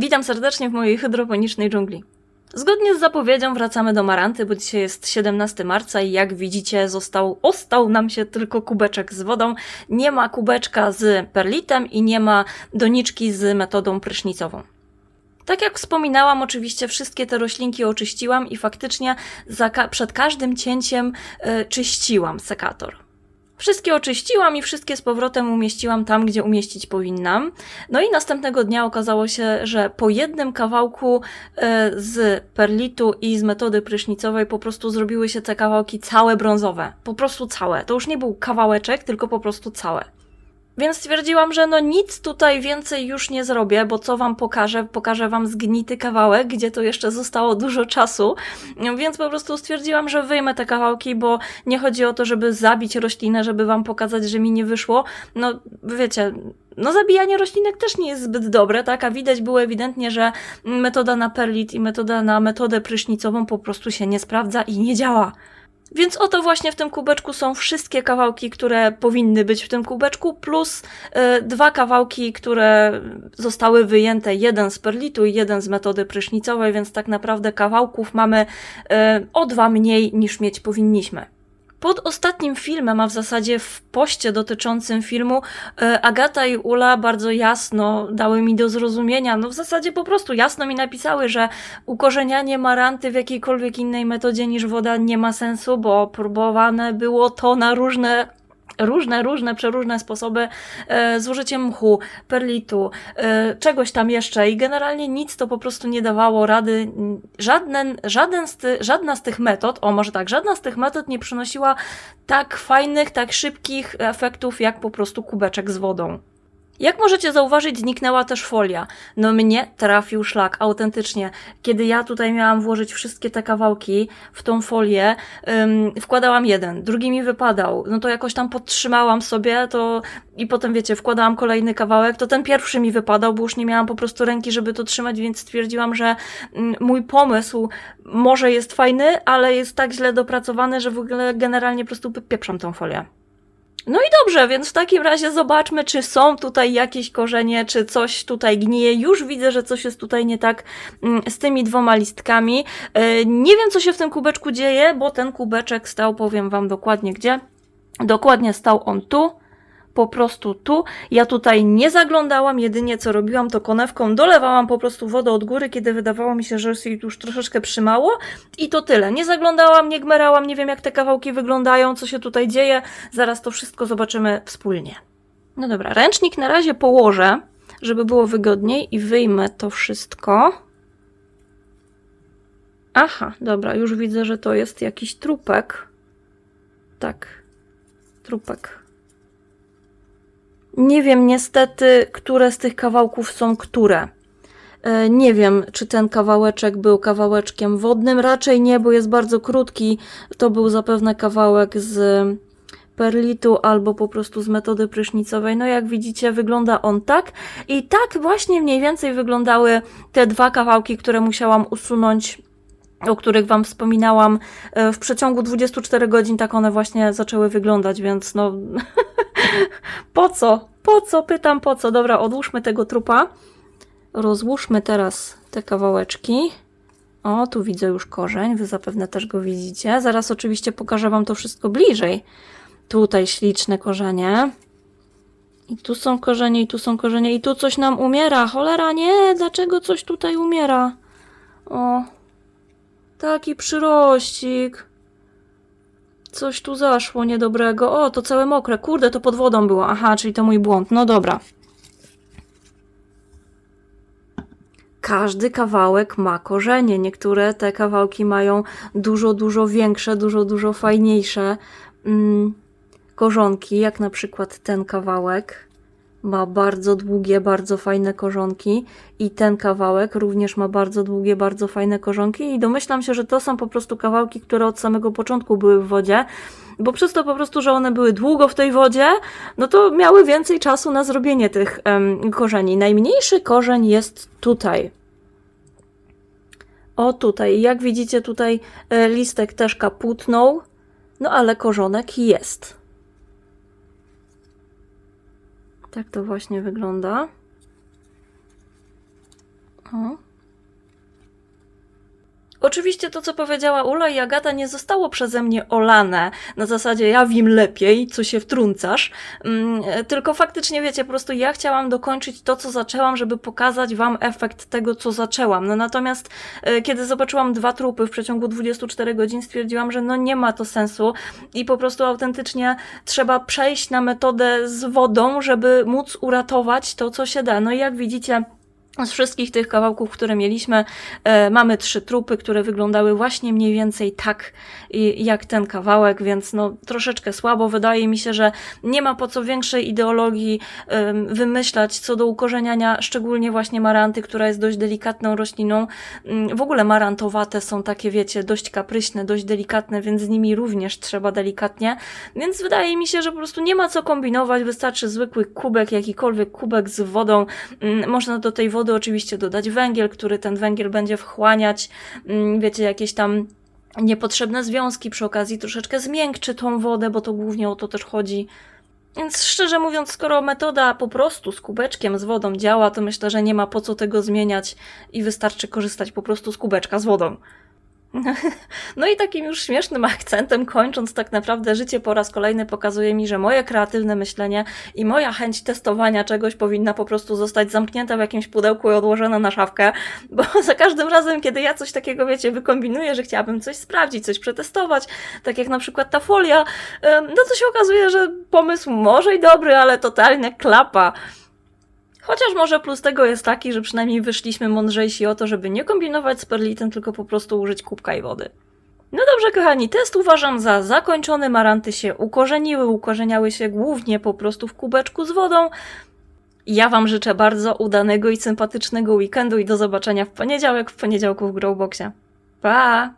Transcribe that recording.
Witam serdecznie w mojej hydroponicznej dżungli. Zgodnie z zapowiedzią wracamy do Maranty, bo dzisiaj jest 17 marca i jak widzicie został, ostał nam się tylko kubeczek z wodą. Nie ma kubeczka z perlitem i nie ma doniczki z metodą prysznicową. Tak jak wspominałam, oczywiście wszystkie te roślinki oczyściłam i faktycznie przed każdym cięciem e, czyściłam sekator. Wszystkie oczyściłam i wszystkie z powrotem umieściłam tam, gdzie umieścić powinnam. No i następnego dnia okazało się, że po jednym kawałku e, z perlitu i z metody prysznicowej po prostu zrobiły się te kawałki całe brązowe. Po prostu całe. To już nie był kawałeczek, tylko po prostu całe. Więc stwierdziłam, że no nic tutaj więcej już nie zrobię, bo co wam pokażę? Pokażę wam zgnity kawałek, gdzie to jeszcze zostało dużo czasu. Więc po prostu stwierdziłam, że wyjmę te kawałki, bo nie chodzi o to, żeby zabić roślinę, żeby wam pokazać, że mi nie wyszło. No wiecie, no zabijanie roślinek też nie jest zbyt dobre, tak? A widać było ewidentnie, że metoda na perlit i metoda na metodę prysznicową po prostu się nie sprawdza i nie działa. Więc oto właśnie w tym kubeczku są wszystkie kawałki, które powinny być w tym kubeczku, plus y, dwa kawałki, które zostały wyjęte, jeden z perlitu i jeden z metody prysznicowej, więc tak naprawdę kawałków mamy y, o dwa mniej niż mieć powinniśmy. Pod ostatnim filmem, a w zasadzie w poście dotyczącym filmu, e, Agata i Ula bardzo jasno dały mi do zrozumienia, no w zasadzie po prostu jasno mi napisały, że ukorzenianie maranty w jakiejkolwiek innej metodzie niż woda nie ma sensu, bo próbowane było to na różne różne, różne, przeróżne sposoby e, z użyciem mchu, perlitu, e, czegoś tam jeszcze i generalnie nic to po prostu nie dawało rady. Żaden, żaden z ty, żadna z tych metod, o może tak, żadna z tych metod nie przynosiła tak fajnych, tak szybkich efektów jak po prostu kubeczek z wodą. Jak możecie zauważyć, zniknęła też folia. No mnie trafił szlak, autentycznie. Kiedy ja tutaj miałam włożyć wszystkie te kawałki w tą folię, ym, wkładałam jeden, drugi mi wypadał. No to jakoś tam podtrzymałam sobie to i potem wiecie, wkładałam kolejny kawałek, to ten pierwszy mi wypadał, bo już nie miałam po prostu ręki, żeby to trzymać, więc stwierdziłam, że ym, mój pomysł może jest fajny, ale jest tak źle dopracowany, że w ogóle generalnie po prostu pieprzam tą folię. No i dobrze, więc w takim razie zobaczmy, czy są tutaj jakieś korzenie, czy coś tutaj gnije. Już widzę, że coś jest tutaj nie tak mm, z tymi dwoma listkami. E, Nie wiem, co się w tym kubeczku dzieje, bo ten kubeczek stał, powiem Wam dokładnie gdzie. Dokładnie stał on tu, po prostu tu. Ja tutaj nie zaglądałam, jedynie co robiłam to konewką dolewałam po prostu wodę od góry, kiedy wydawało mi się, że jest jej już troszeczkę przymało i to tyle. Nie zaglądałam, nie gmerałam, nie wiem jak te kawałki wyglądają, co się tutaj dzieje. Zaraz to wszystko zobaczymy wspólnie. No dobra, ręcznik na razie położę, żeby było wygodniej i wyjmę to wszystko. Aha, dobra, już widzę, że to jest jakiś trupek. Tak, trupek. Nie wiem niestety, które z tych kawałków są które. E, Nie wiem, czy ten kawałeczek był kawałeczkiem wodnym. Raczej nie, bo jest bardzo krótki. To był zapewne kawałek z perlitu albo po prostu z metody prysznicowej. No jak widzicie, wygląda on tak. I tak właśnie mniej więcej wyglądały te dwa kawałki, które musiałam usunąć o których Wam wspominałam, e, w przeciągu 24 godzin tak one właśnie zaczęły wyglądać, więc no po co? Po co? Pytam po co. Dobra, odłóżmy tego trupa. Rozłóżmy teraz te kawałeczki. O, tu widzę już korzeń, Wy zapewne też go widzicie. Zaraz oczywiście pokażę Wam to wszystko bliżej. Tutaj śliczne korzenie. I tu są korzenie, i tu są korzenie, i tu coś nam umiera. Cholera, nie, dlaczego coś tutaj umiera? O, Taki przyrościk. Coś tu zaszło niedobrego. O, to całe mokre. Kurde, to pod wodą było. Aha, czyli to mój błąd. No dobra. Każdy kawałek ma korzenie. Niektóre te kawałki mają dużo, dużo większe, dużo, dużo fajniejsze mm, korzonki, jak na przykład ten kawałek. Ma bardzo długie, bardzo fajne korzonki i ten kawałek również ma bardzo długie, bardzo fajne korzonki i domyślam się, że to są po prostu kawałki, które od samego początku były w wodzie, bo przez to po prostu, że one były długo w tej wodzie, no to miały więcej czasu na zrobienie tych em, korzeni. Najmniejszy korzeń jest tutaj. O tutaj, jak widzicie tutaj e, listek też kaputnął, no ale korzonek jest. Tak to właśnie wygląda. Hmm? Oczywiście to, co powiedziała Ula i Agata, nie zostało przeze mnie olane na zasadzie ja wiem lepiej, co się wtrącasz, mm, tylko faktycznie wiecie, po prostu ja chciałam dokończyć to, co zaczęłam, żeby pokazać wam efekt tego, co zaczęłam. No natomiast e, kiedy zobaczyłam dwa trupy w przeciągu 24 godzin, stwierdziłam, że no nie ma to sensu i po prostu autentycznie trzeba przejść na metodę z wodą, żeby móc uratować to, co się da. No i jak widzicie, z wszystkich tych kawałków, które mieliśmy, e, mamy trzy trupy, które wyglądały właśnie mniej więcej tak i, jak ten kawałek, więc no troszeczkę słabo. Wydaje mi się, że nie ma po co większej ideologii em, wymyślać co do ukorzeniania, szczególnie właśnie maranty, która jest dość delikatną rośliną. Mm, W ogóle marantowate są takie, wiecie, dość kapryśne, dość delikatne, więc z nimi również trzeba delikatnie. Więc wydaje mi się, że po prostu nie ma co kombinować, wystarczy zwykły kubek, jakikolwiek kubek z wodą. Mm, Można do tej wody oczywiście dodać węgiel, który ten węgiel będzie wchłaniać, mm, wiecie, jakieś tam niepotrzebne związki, przy okazji troszeczkę zmiękczy tą wodę, bo to głównie o to też chodzi. Więc szczerze mówiąc, skoro metoda po prostu z kubeczkiem z wodą działa, to myślę, że nie ma po co tego zmieniać i wystarczy korzystać po prostu z kubeczka z wodą. No i takim już śmiesznym akcentem, kończąc tak naprawdę życie po raz kolejny pokazuje mi, że moje kreatywne myślenie i moja chęć testowania czegoś powinna po prostu zostać zamknięta w jakimś pudełku i odłożona na szafkę, bo za każdym razem, kiedy ja coś takiego, wiecie, wykombinuję, że chciałabym coś sprawdzić, coś przetestować, tak jak na przykład ta folia, no to się okazuje, że pomysł może i dobry, ale totalnie klapa. Chociaż może plus tego jest taki, że przynajmniej wyszliśmy mądrzejsi o to, żeby nie kombinować z perlitem, tylko po prostu użyć kubka i wody. No dobrze, kochani, test uważam za zakończony. Maranty się ukorzeniły, ukorzeniały się głównie po prostu w kubeczku z wodą. Ja Wam życzę bardzo udanego i sympatycznego weekendu i do zobaczenia w poniedziałek, w poniedziałku w Growboxie. Pa!